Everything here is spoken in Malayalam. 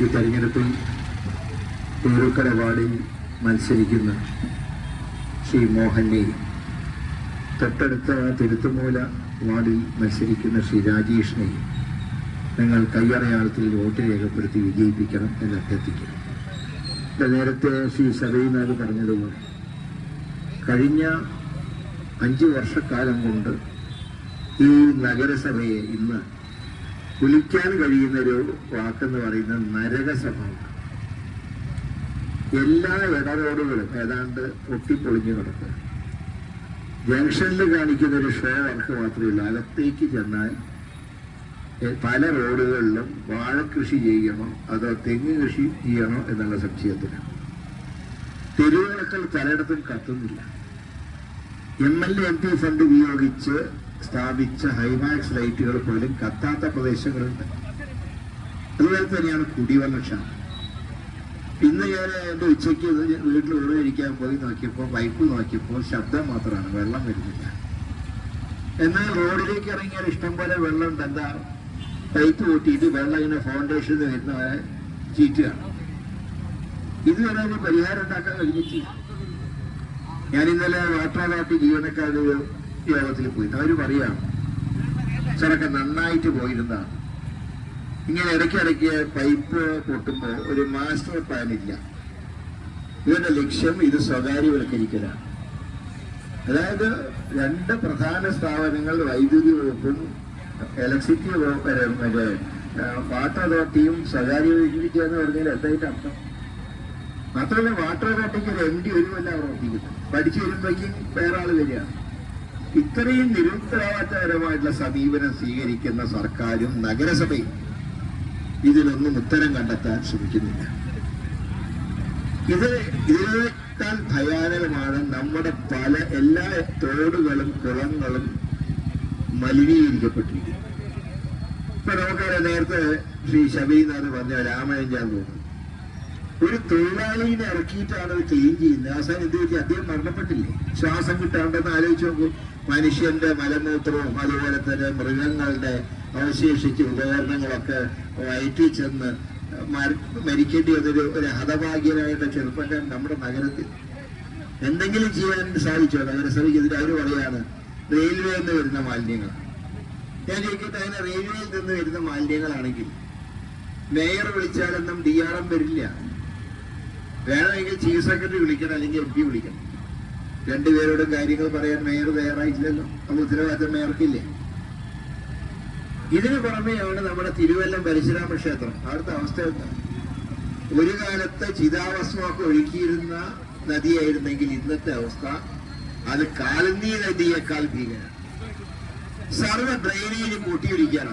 ഈ തെരഞ്ഞെടുപ്പിൽ പേരുക്കര വാർഡിൽ മത്സരിക്കുന്ന ശ്രീ മോഹനെയും തൊട്ടടുത്ത തിരുത്തുമൂല വാർഡിൽ മത്സരിക്കുന്ന ശ്രീ രാജേഷിനെയും നിങ്ങൾ കയ്യറയാളത്തിൽ വോട്ട് രേഖപ്പെടുത്തി വിജയിപ്പിക്കണം എന്ന് അഭ്യർത്ഥിക്കുന്നു. നേരത്തെ ശ്രീ സബൈനാഥ് പറഞ്ഞതുപോലെ കഴിഞ്ഞ അഞ്ച് വർഷക്കാലം കൊണ്ട് ഈ നഗരസഭയെ ഇന്ന് കുലിക്കാൻ കഴിയുന്ന ഒരു വാക്കെന്ന് പറയുന്നത് നരകസഭയാണ് എല്ലാ ഇടറോഡുകളും ഏതാണ്ട് പൊട്ടിപ്പൊളിഞ്ഞു കിടക്കുക ജംഗ്ഷനിൽ കാണിക്കുന്ന ഒരു ഷോ വർക്ക് മാത്രമല്ല അകത്തേക്ക് ചെന്നാൽ പല റോഡുകളിലും വാഴ കൃഷി ചെയ്യണോ അതോ തെങ്ങ് കൃഷി ചെയ്യണോ എന്നുള്ള സംശയത്തിലാണ് തെരുവിളക്കൾ പലയിടത്തും കത്തുന്നില്ല. M L M P fund ഉപയോഗിച്ച് സ്ഥാപിച്ച ഹൈമാക്സ് ലൈറ്റുകൾ പോലും കത്താത്ത പ്രദേശങ്ങളുണ്ട്. അതുപോലെ തന്നെയാണ് കുടിവെള്ള ക്ഷാമം ഇന്ന് ഞാൻ എന്റെ ഉച്ചയ്ക്ക് വീട്ടിൽ ഊണ് ഇരിക്കാൻ പോയി നോക്കിയപ്പോൾ പൈപ്പ് നോക്കിയപ്പോൾ ശബ്ദം മാത്രമാണ് വെള്ളം വരുന്നില്ല. എന്നാൽ റോഡിലേക്ക് ഇറങ്ങിയാൽ ഇഷ്ടം പോലെ വെള്ളം ഉണ്ട് എന്താ പൈപ്പ് കൂട്ടിയിട്ട് വെള്ളം ഇങ്ങനെ ഫൗണ്ടേഷനിൽ വരുന്ന ചീറ്റുകയാണ് ഇതുവരെ ഒരു പരിഹാരം ഉണ്ടാക്കാൻ കഴിഞ്ഞിട്ടില്ല. ഞാൻ ഇന്നലെ വാട്ടർ അതോറിറ്റി ജീവനക്കാരുടെ യോഗത്തിൽ പോയി അവർ പറയാം ചിലൊക്കെ നന്നായിട്ട് പോയിരുന്നതാണ് ഇങ്ങനെ ഇടയ്ക്കിടയ്ക്ക് പൈപ്പ് പൊട്ടുമ്പോൾ ഒരു മാസ്റ്റർ പ്ലാൻ ഇല്ല. ഇവരുടെ ലക്ഷ്യം ഇത് സ്വകാര്യവൽക്കരിക്കലാണ്. അതായത് രണ്ട് പ്രധാന സ്ഥാപനങ്ങൾ വൈദ്യുതി വകുപ്പും ഇലക്ട്രിസിറ്റി മറ്റേ വാട്ടർ അതോറിറ്റിയും സ്വകാര്യവൽക്കരിക്കുക എന്ന് പറഞ്ഞാൽ എന്തായിട്ട് അർത്ഥം? മാത്രമല്ല വാട്ടർ അതോറിറ്റിക്ക് ഒരു എം ഡി ഒരു കൊല്ലം പഠിച്ചു വരുമ്പോഴേക്കും വേറെ ആൾ വരികയാണ് ഇത്രയും നിരുത്തരവാദപരമായിട്ടുള്ള സമീപനം സ്വീകരിക്കുന്ന സർക്കാരും നഗരസഭയും ഇതിനൊന്നും ഉത്തരം കണ്ടെത്താൻ ശ്രമിക്കുന്നില്ല. ഇത് ഇതിനേക്കാൾ ഭയാനകമാണ് നമ്മുടെ പല എല്ലാ തോടുകളും കുളങ്ങളും മലിനീകരിക്കപ്പെട്ടിരിക്കുന്നു ഇപ്പൊ നമുക്കറിയാം നേരത്തെ ശ്രീ ഷബീനാഥ് പറഞ്ഞ രാമയഞ്ചാൻ തോന്നുന്നു ഒരു തൊഴിലാളിനെ ഇറക്കിയിട്ടാണ് അത് ക്ലീൻ ചെയ്യുന്നത്. അവസാനം എന്ത് പറ്റി? അദ്ദേഹം മരണപ്പെട്ടില്ലേ? ശ്വാസം കിട്ടാണ്ടെന്ന് ആലോചിച്ച് നോക്കും. മനുഷ്യന്റെ മലമൂത്രവും അതുപോലെ തന്നെ മൃഗങ്ങളുടെ അവശേഷിച്ച ഉപകരണങ്ങളൊക്കെ വയറ്റിൽ ചെന്ന് മര- മരിക്കേണ്ടി വന്നൊരു ഒരു ഹതഭാഗ്യനായിട്ട് ചെറുപ്പക്കാരൻ നമ്മുടെ നഗരത്തിൽ എന്തെങ്കിലും ചെയ്യാൻ സാധിച്ചോ നഗരസഭയ്ക്കെതിരെ അവർ പറയാണ് റെയിൽവേ നിന്ന് വരുന്ന മാലിന്യങ്ങൾ. ഞാൻ ചോദിക്കട്ടെ അങ്ങനെ റെയിൽവേയിൽ നിന്ന് വരുന്ന മാലിന്യങ്ങളാണെങ്കിൽ മേയർ വിളിച്ചാലൊന്നും ഡി ആർ എം വരില്ല. വേണമെങ്കിൽ ചീഫ് സെക്രട്ടറി വിളിക്കണം അല്ലെങ്കിൽ എം പി വിളിക്കണം. രണ്ടുപേരോടും കാര്യങ്ങൾ പറയാൻ മേയർ തയ്യാറായിട്ടില്ലല്ലോ. നമ്മൾ ഉത്തരവാദിത്തം മേയർക്കില്ലേ? ഇതിനു പുറമെയാണ് നമ്മുടെ തിരുവല്ലം പരശുരാമ ക്ഷേത്രം. അവിടുത്തെ അവസ്ഥ എന്താ? ഒരു കാലത്ത് ചിതാവസ്മൊക്കെ ഒഴുക്കിയിരുന്ന നദിയായിരുന്നെങ്കിൽ ഇന്നത്തെ അവസ്ഥ അത് കാലന്തി നദിയേക്കാൾ ഭീകര സർവ ഡ്രെയിനേജ് കൂട്ടിയൊഴിക്കുകയാണ്